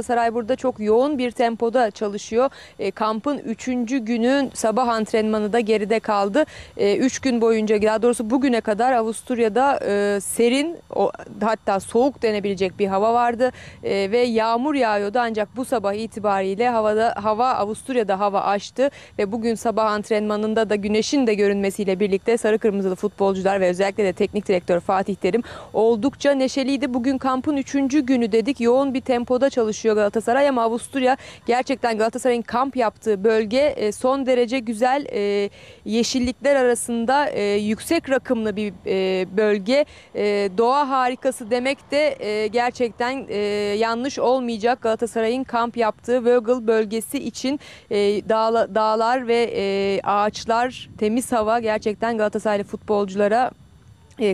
Galatasaray burada çok yoğun bir tempoda çalışıyor. E, kampın 3. günün sabah antrenmanı da geride kaldı. 3 gün boyunca daha doğrusu bugüne kadar Avusturya'da e, serin o, hatta soğuk denebilecek bir hava vardı E, ve yağmur yağıyordu ancak bu sabah itibariyle havada hava Avusturya'da hava açtı ve bugün sabah antrenmanında da güneşin de görünmesiyle birlikte sarı kırmızılı futbolcular ve özellikle de teknik direktör Fatih Terim oldukça neşeliydi. Bugün kampın 3. günü dedik. Yoğun bir tempoda çalışıyor Galatasaray ama Avusturya gerçekten Galatasaray'ın kamp yaptığı bölge e, son derece güzel e, yeşillikler arasında e, yüksek rakımlı bir bölge. Doğa harikası demek de gerçekten yanlış olmayacak Galatasaray'ın kamp yaptığı Vögel bölgesi için dağla, dağlar ve ağaçlar, temiz hava gerçekten Galatasaraylı futbolculara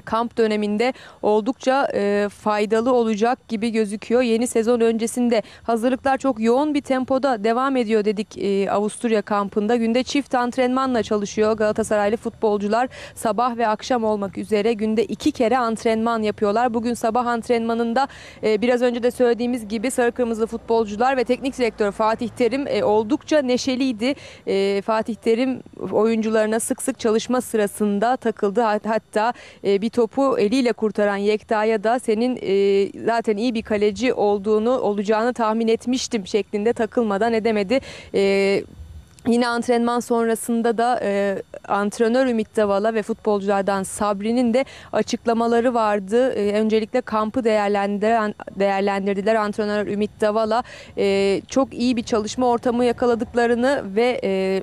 kamp döneminde oldukça e, faydalı olacak gibi gözüküyor. Yeni sezon öncesinde hazırlıklar çok yoğun bir tempoda devam ediyor dedik e, Avusturya kampında. Günde çift antrenmanla çalışıyor Galatasaraylı futbolcular. Sabah ve akşam olmak üzere günde iki kere antrenman yapıyorlar. Bugün sabah antrenmanında e, biraz önce de söylediğimiz gibi sarı kırmızı futbolcular ve teknik direktör Fatih Terim e, oldukça neşeliydi. E, Fatih Terim oyuncularına sık sık çalışma sırasında takıldı. Hat- Hatta e, bir topu eliyle kurtaran Yekta'ya da senin e, zaten iyi bir kaleci olduğunu olacağını tahmin etmiştim şeklinde takılmadan edemedi. E, Yine antrenman sonrasında da e, antrenör Ümit Davala ve futbolculardan Sabri'nin de açıklamaları vardı. E, öncelikle kampı değerlendiren, değerlendirdiler antrenör Ümit Davala. E, çok iyi bir çalışma ortamı yakaladıklarını ve e,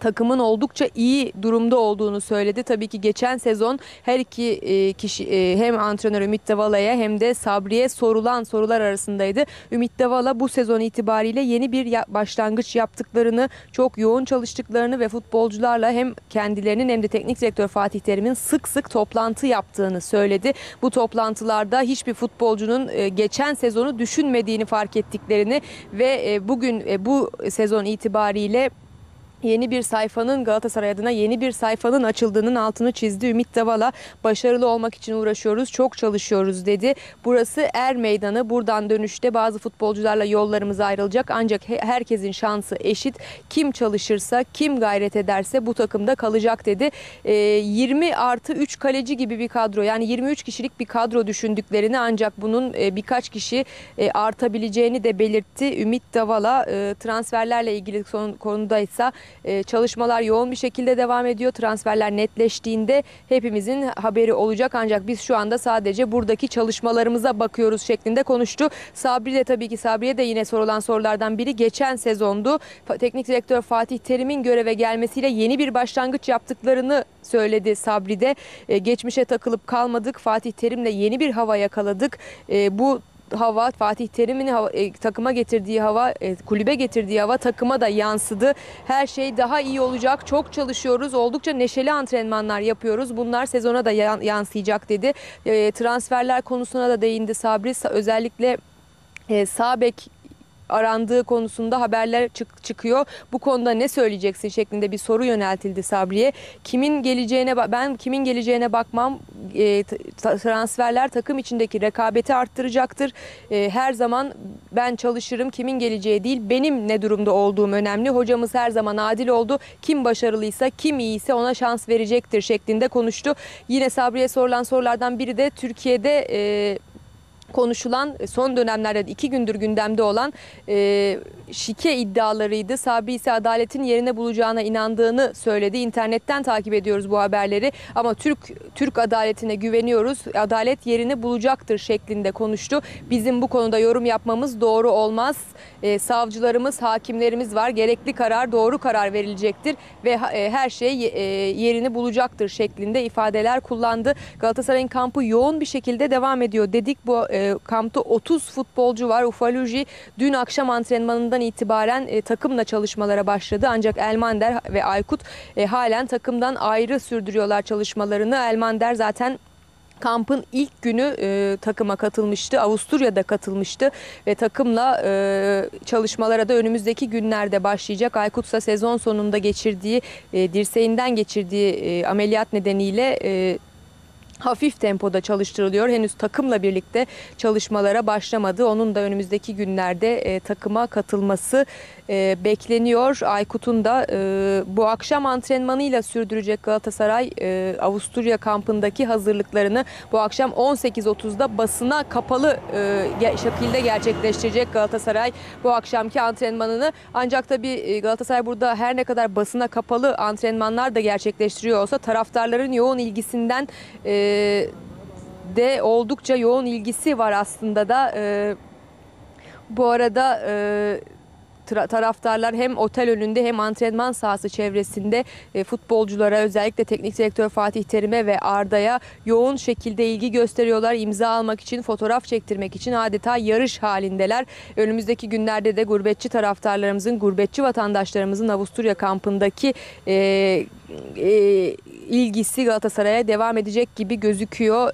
takımın oldukça iyi durumda olduğunu söyledi. Tabii ki geçen sezon her iki e, kişi e, hem antrenör Ümit Davala'ya hem de Sabri'ye sorulan sorular arasındaydı. Ümit Davala bu sezon itibariyle yeni bir başlangıç yaptıklarını, çok yoğun çalıştıklarını ve futbolcularla hem kendilerinin hem de teknik direktör Fatih Terim'in sık sık toplantı yaptığını söyledi. Bu toplantılarda hiçbir futbolcunun e, geçen sezonu düşünmediğini fark ettiklerini ve bugün bu sezon itibariyle yeni bir sayfanın Galatasaray adına yeni bir sayfanın açıldığının altını çizdi. Ümit Davala başarılı olmak için uğraşıyoruz, çok çalışıyoruz dedi. Burası er meydanı. Buradan dönüşte bazı futbolcularla yollarımız ayrılacak. Ancak he- herkesin şansı eşit. Kim çalışırsa, kim gayret ederse bu takımda kalacak dedi. Ee, 20 artı 3 kaleci gibi bir kadro yani 23 kişilik bir kadro düşündüklerini ancak bunun e, birkaç kişi e, artabileceğini de belirtti. Ümit Davala e, transferlerle ilgili son, konudaysa e, çalışmalar yoğun bir şekilde devam ediyor. Transferler netleştiğinde hepimizin haberi olacak. Ancak biz şu anda sadece buradaki çalışmalarımıza bakıyoruz şeklinde konuştu. Sabri de tabii ki Sabri'ye de yine sorulan sorulardan biri geçen sezondu. Teknik direktör Fatih Terim'in göreve gelmesiyle yeni bir başlangıç yaptıklarını söyledi Sabri de. E, geçmişe takılıp kalmadık. Fatih Terim'le yeni bir hava yakaladık. E, bu hava Fatih Terim'in hava- e, takıma getirdiği hava, e, kulübe getirdiği hava takıma da yansıdı. Her şey daha iyi olacak. Çok çalışıyoruz. Oldukça neşeli antrenmanlar yapıyoruz. Bunlar sezona da yan- yansıyacak dedi. E, transferler konusuna da değindi Sabri. Sa- Özellikle e, sağ arandığı konusunda haberler çık- çıkıyor. Bu konuda ne söyleyeceksin şeklinde bir soru yöneltildi Sabri'ye. Kimin geleceğine ben kimin geleceğine bakmam. E, transferler takım içindeki rekabeti arttıracaktır. E, her zaman ben çalışırım. Kimin geleceği değil, benim ne durumda olduğum önemli. Hocamız her zaman adil oldu. Kim başarılıysa, kim iyiyse ona şans verecektir şeklinde konuştu. Yine Sabri'ye sorulan sorulardan biri de Türkiye'de e, konuşulan son dönemlerde iki gündür gündemde olan e, şike iddialarıydı. Sabri ise adaletin yerine bulacağına inandığını söyledi. İnternetten takip ediyoruz bu haberleri ama Türk Türk adaletine güveniyoruz. Adalet yerini bulacaktır şeklinde konuştu. Bizim bu konuda yorum yapmamız doğru olmaz. E, savcılarımız, hakimlerimiz var. Gerekli karar, doğru karar verilecektir ve e, her şey e, yerini bulacaktır şeklinde ifadeler kullandı. Galatasaray'ın kampı yoğun bir şekilde devam ediyor dedik. Bu e, kampta 30 futbolcu var. Ufaluji dün akşam antrenmanından itibaren e, takımla çalışmalara başladı. Ancak Elmander ve Aykut e, halen takımdan ayrı sürdürüyorlar çalışmalarını. Elmander zaten kampın ilk günü e, takıma katılmıştı. Avusturya'da katılmıştı ve takımla e, çalışmalara da önümüzdeki günlerde başlayacak. Aykut ise sezon sonunda geçirdiği e, dirseğinden geçirdiği e, ameliyat nedeniyle e, hafif tempoda çalıştırılıyor. Henüz takımla birlikte çalışmalara başlamadı. Onun da önümüzdeki günlerde e, takıma katılması e, bekleniyor. Aykut'un da e, bu akşam antrenmanıyla sürdürecek Galatasaray e, Avusturya kampındaki hazırlıklarını bu akşam 18.30'da basına kapalı e, şekilde gerçekleştirecek Galatasaray bu akşamki antrenmanını. Ancak tabii e, Galatasaray burada her ne kadar basına kapalı antrenmanlar da gerçekleştiriyor olsa taraftarların yoğun ilgisinden e, de oldukça yoğun ilgisi var aslında da. E, bu arada e, taraftarlar hem otel önünde hem antrenman sahası çevresinde e, futbolculara özellikle teknik direktör Fatih Terim'e ve Arda'ya yoğun şekilde ilgi gösteriyorlar. İmza almak için, fotoğraf çektirmek için adeta yarış halindeler. Önümüzdeki günlerde de gurbetçi taraftarlarımızın, gurbetçi vatandaşlarımızın Avusturya kampındaki e, e, ilgisi Galatasaray'a devam edecek gibi gözüküyor.